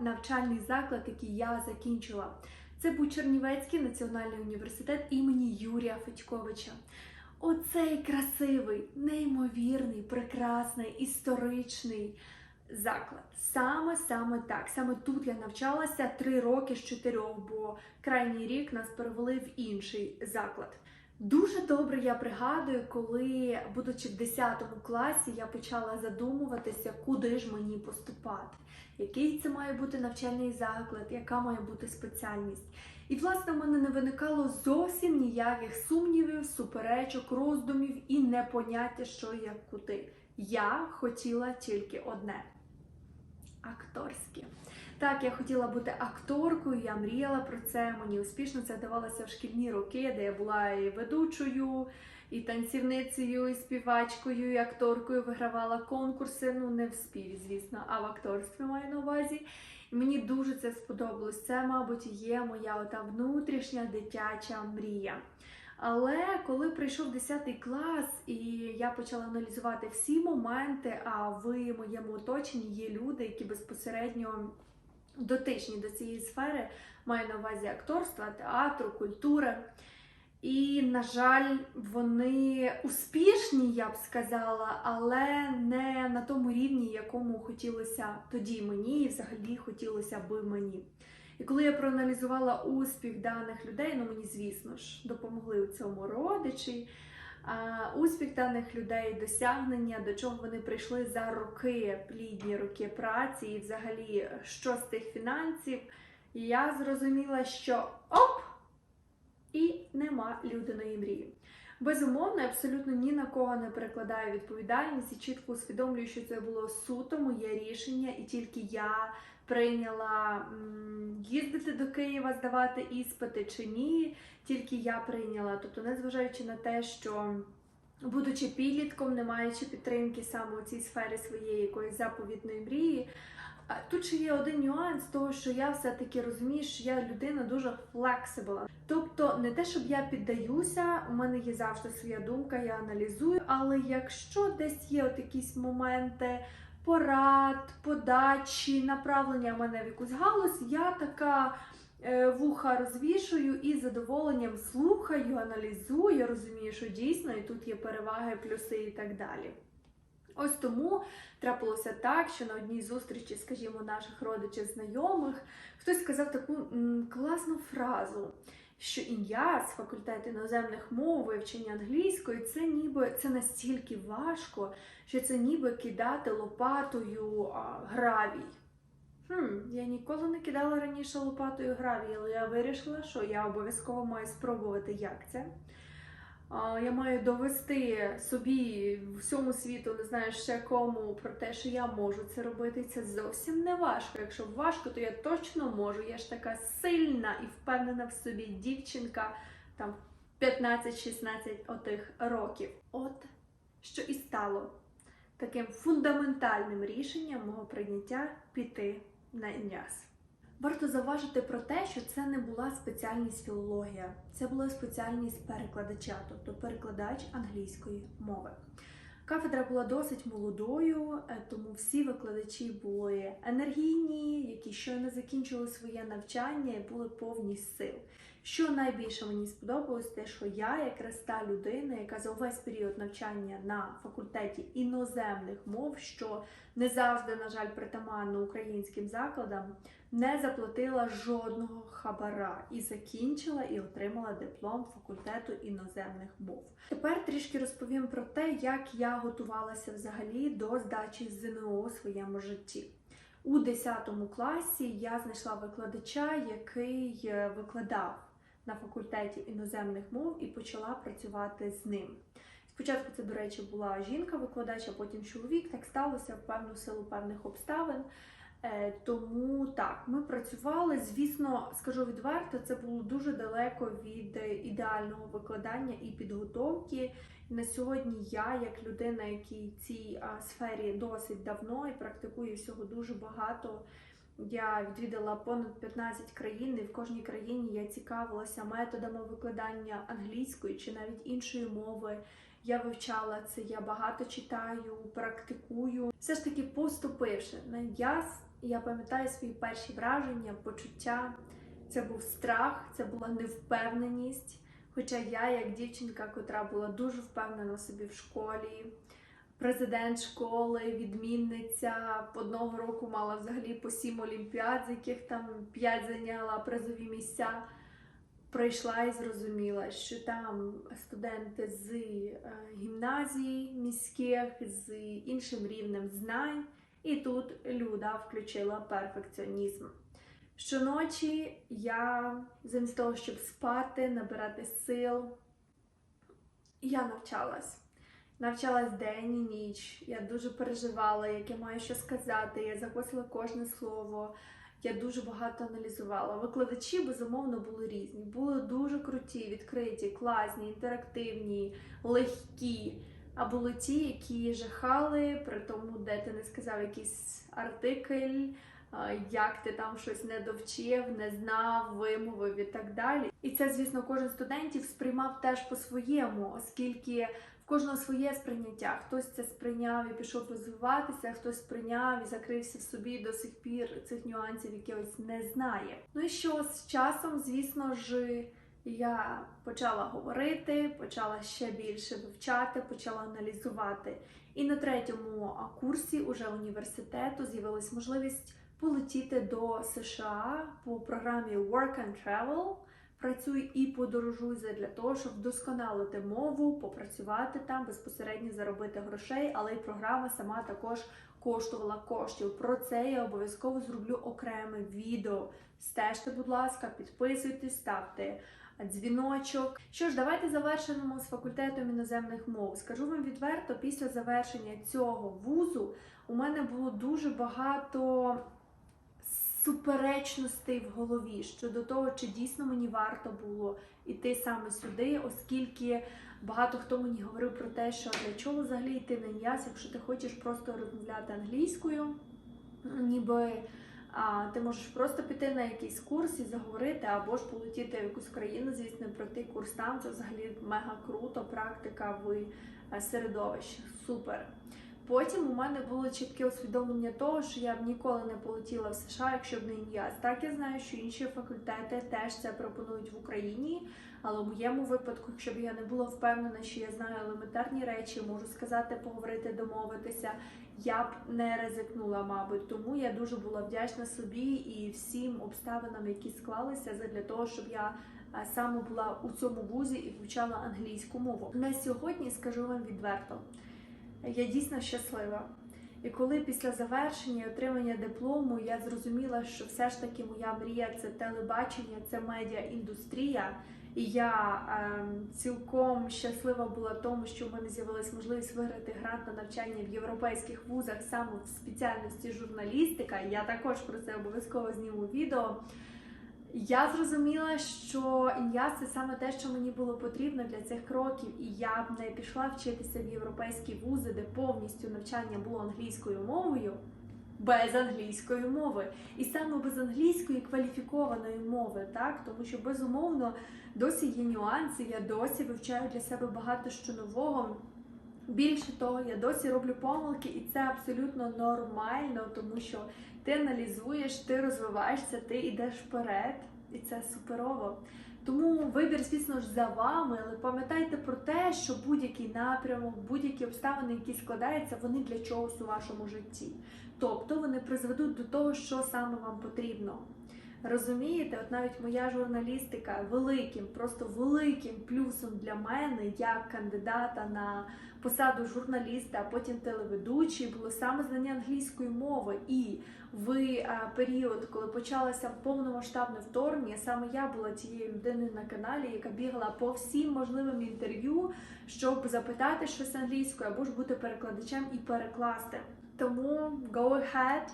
навчальний заклад, який я закінчила. Це був Чернівецький національний університет імені Юрія Федьковича. Оцей красивий, неймовірний, прекрасний, історичний заклад. Саме саме так. Саме тут я навчалася три роки з чотирьох, бо крайній рік нас перевели в інший заклад. Дуже добре я пригадую, коли, будучи в 10 класі, я почала задумуватися, куди ж мені поступати, який це має бути навчальний заклад, яка має бути спеціальність. І, власне, в мене не виникало зовсім ніяких сумнівів, суперечок, роздумів і непоняття, що як куди. Я хотіла тільки одне акторське. Так, я хотіла бути акторкою, я мріяла про це. Мені успішно це давалося в шкільні роки, де я була і ведучою, і танцівницею, і співачкою, і акторкою вигравала конкурси. Ну, не в співі, звісно, а в акторстві маю на увазі. І мені дуже це сподобалось. Це, мабуть, є моя ота внутрішня дитяча мрія. Але коли прийшов 10 клас і я почала аналізувати всі моменти, а в моєму оточенні є люди, які безпосередньо дотичні до цієї сфери, маю на увазі акторства, театру, культури. І, на жаль, вони успішні, я б сказала, але не на тому рівні, якому хотілося тоді мені, і взагалі хотілося би мені. І коли я проаналізувала успіх даних людей, ну мені, звісно ж, допомогли у цьому родичі. Успіх даних людей, досягнення, до чого вони прийшли за роки, плідні роки праці, і взагалі, що з тих фінансів, і я зрозуміла, що оп! І нема людиної мрії. Безумовно, абсолютно ні на кого не перекладаю відповідальність і чітко усвідомлюю, що це було суто моє рішення, і тільки я прийняла їздити до Києва, здавати іспити чи ні. Тільки я прийняла. Тобто, незважаючи на те, що будучи підлітком, не маючи підтримки саме у цій сфері своєї якоїсь заповітної мрії. Тут ще є один нюанс того, що я все-таки розумію, що я людина дуже флексибла. Тобто, не те, щоб я піддаюся, у мене є завжди своя думка, я аналізую. Але якщо десь є от якісь моменти порад, подачі, направлення мене в якусь галузь, я така е, вуха розвішую і з задоволенням слухаю, аналізую, розумію, що дійсно і тут є переваги, плюси і так далі. Ось тому трапилося так, що на одній зустрічі, скажімо, наших родичів, знайомих, хтось сказав таку класну фразу, що ім'я з факультету іноземних мов, вивчення англійської, це ніби це настільки важко, що це ніби кидати лопатою а, гравій. Хм, я ніколи не кидала раніше лопатою гравій, але я вирішила, що я обов'язково маю спробувати, як це. Я маю довести собі всьому світу, не знаю ще кому, про те, що я можу це робити. Це зовсім не важко. Якщо важко, то я точно можу. Я ж така сильна і впевнена в собі дівчинка там 15-16 отих років. От що і стало таким фундаментальним рішенням мого прийняття піти на ін'яс. Варто заважити про те, що це не була спеціальність філологія, це була спеціальність перекладача, тобто перекладач англійської мови. Кафедра була досить молодою, е, тому всі викладачі були енергійні, які щойно закінчили своє навчання і були повні сил. Що найбільше мені сподобалось, те, що я якраз та людина, яка за увесь період навчання на факультеті іноземних мов, що не завжди, на жаль, притаманно українським закладам, не заплатила жодного хабара і закінчила і отримала диплом факультету іноземних мов. Тепер трішки розповім про те, як я готувалася взагалі до здачі ЗНО у своєму житті. У 10 класі я знайшла викладача, який е, викладав на факультеті іноземних мов і почала працювати з ним. Спочатку це, до речі, була жінка-викладач, а потім чоловік. Так сталося в певну силу певних обставин. Е, Тому так, ми працювали. Звісно, скажу відверто, це було дуже далеко від ідеального викладання і підготовки. На сьогодні я, як людина, який в цій сфері досить давно і практикую всього дуже багато. Я відвідала понад 15 країн, і в кожній країні я цікавилася методами викладання англійської чи навіть іншої мови. Я вивчала це, я багато читаю, практикую. Все ж таки, поступивши на ЯС, я пам'ятаю свої перші враження, почуття. Це був страх, це була невпевненість. Хоча я, як дівчинка, котра була дуже впевнена собі в школі, президент школи, відмінниця, одного року мала взагалі по сім олімпіад, з яких там п'ять зайняла призові місця. Прийшла і зрозуміла, що там студенти з е, гімназій міських, з іншим рівнем знань, і тут Люда включила перфекціонізм. Щоночі я, замість того, щоб спати, набирати сил, я навчалась. Навчалась день і ніч. Я дуже переживала, як я маю що сказати. Я записувала кожне слово. Я дуже багато аналізувала. Викладачі, безумовно, були різні. Були дуже круті, відкриті, класні, інтерактивні, легкі. А були ті, які жахали, при тому, де ти не сказав якийсь артикль, як ти там щось не довчив, не знав, вимовив і так далі. І це, звісно, кожен студентів сприймав теж по-своєму, оскільки кожного своє сприйняття. Хтось це сприйняв і пішов розвиватися, хтось сприйняв і закрився в собі до сих пір цих нюансів якихось не знає. Ну і що з часом, звісно ж. Я почала говорити, почала ще більше вивчати, почала аналізувати. І на третьому курсі уже університету з'явилась можливість полетіти до США по програмі Work and Travel. Працюй і подорожуй для того, щоб вдосконалити мову, попрацювати там, безпосередньо заробити грошей, але й програма сама також коштувала коштів. Про це я обов'язково зроблю окреме відео. Стежте, будь ласка, підписуйтесь, ставте дзвіночок. Що ж, давайте завершимо з факультетом іноземних мов. Скажу вам відверто, після завершення цього вузу у мене було дуже багато суперечностей в голові щодо того, чи дійсно мені варто було йти саме сюди, оскільки багато хто мені говорив про те, що для чого взагалі йти на НЯС, якщо ти хочеш просто розмовляти англійською, ніби. А ти можеш просто піти на якийсь курс і заговорити, або ж полетіти в якусь країну, звісно, пройти курс там. Це взагалі мега круто, практика в е, середовищі. Супер. Потім у мене було чітке усвідомлення того, що я б ніколи не полетіла в США, якщо б не ім'яз. Так я знаю, що інші факультети теж це пропонують в Україні. Але в моєму випадку, якщо б я не була впевнена, що я знаю елементарні речі, можу сказати, поговорити, домовитися, я б не ризикнула, мабуть. Тому я дуже була вдячна собі і всім обставинам, які склалися, для того, щоб я саме була у цьому вузі і вивчала англійську мову. На сьогодні скажу вам відверто, я дійсно щаслива. І коли після завершення і отримання диплому я зрозуміла, що все ж таки моя мрія це телебачення, це медіаіндустрія. І я е, цілком щаслива була тому, що в мене з'явилась можливість виграти грант на навчання в європейських вузах саме в спеціальності журналістика. Я також про це обов'язково зніму відео. Я зрозуміла, що ім'я це саме те, що мені було потрібно для цих кроків, і я б не пішла вчитися в європейські вузи, де повністю навчання було англійською мовою, без англійської мови. І саме без англійської кваліфікованої мови, так тому що безумовно досі є нюанси. Я досі вивчаю для себе багато що нового. Більше того, я досі роблю помилки, і це абсолютно нормально, тому що ти аналізуєш, ти розвиваєшся, ти йдеш вперед, і це суперово. Тому вибір, звісно ж, за вами, але пам'ятайте про те, що будь-який напрямок, будь-які обставини, які складаються, вони для чогось у вашому житті. Тобто вони призведуть до того, що саме вам потрібно. Розумієте, от навіть моя журналістика великим, просто великим плюсом для мене, як кандидата на посаду журналіста, а потім телеведучий, було саме знання англійської мови. І в період, коли почалося повномасштабне вторгнення, саме я була тією людиною на каналі, яка бігала по всім можливим інтерв'ю, щоб запитати щось англійською або ж бути перекладачем і перекласти. Тому go ahead!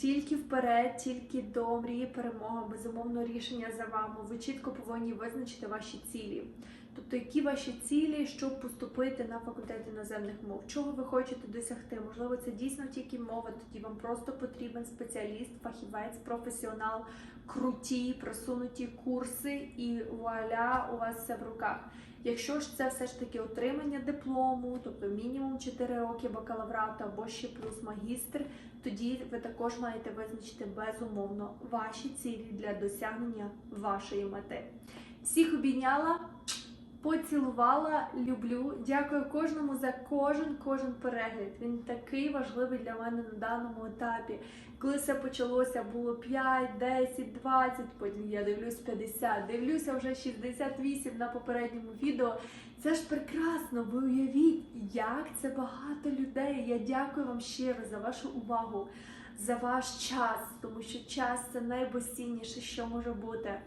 Тільки вперед, тільки до мрії перемога, безумовно, рішення за вами. Ви чітко повинні визначити ваші цілі. Тобто, які ваші цілі, щоб поступити на факультет іноземних мов, чого ви хочете досягти? Можливо, це дійсно тільки мова, тоді вам просто потрібен спеціаліст, фахівець, професіонал, круті, просунуті курси, і вуаля, у вас все в руках. Якщо ж це все ж таки отримання диплому, тобто мінімум 4 роки бакалаврату або ще плюс магістр, тоді ви також маєте визначити безумовно ваші цілі для досягнення вашої мети. Всіх обійняла, поцілувала, люблю. Дякую кожному за кожен кожен перегляд. Він такий важливий для мене на даному етапі. Коли все почалося, було 5, 10, 20, потім я дивлюсь 50, дивлюся вже 68 на попередньому відео. Це ж прекрасно, ви уявіть, як це багато людей. Я дякую вам щиро за вашу увагу, за ваш час, тому що час це найбезцінніше, що може бути.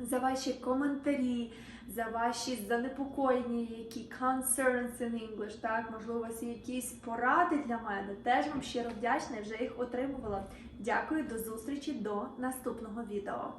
За ваші коментарі, за ваші занепокоєння, які concerns in English, так, можливо, у вас є якісь поради для мене. Теж вам щиро вдячна, я вже їх отримувала. Дякую, до зустрічі до наступного відео.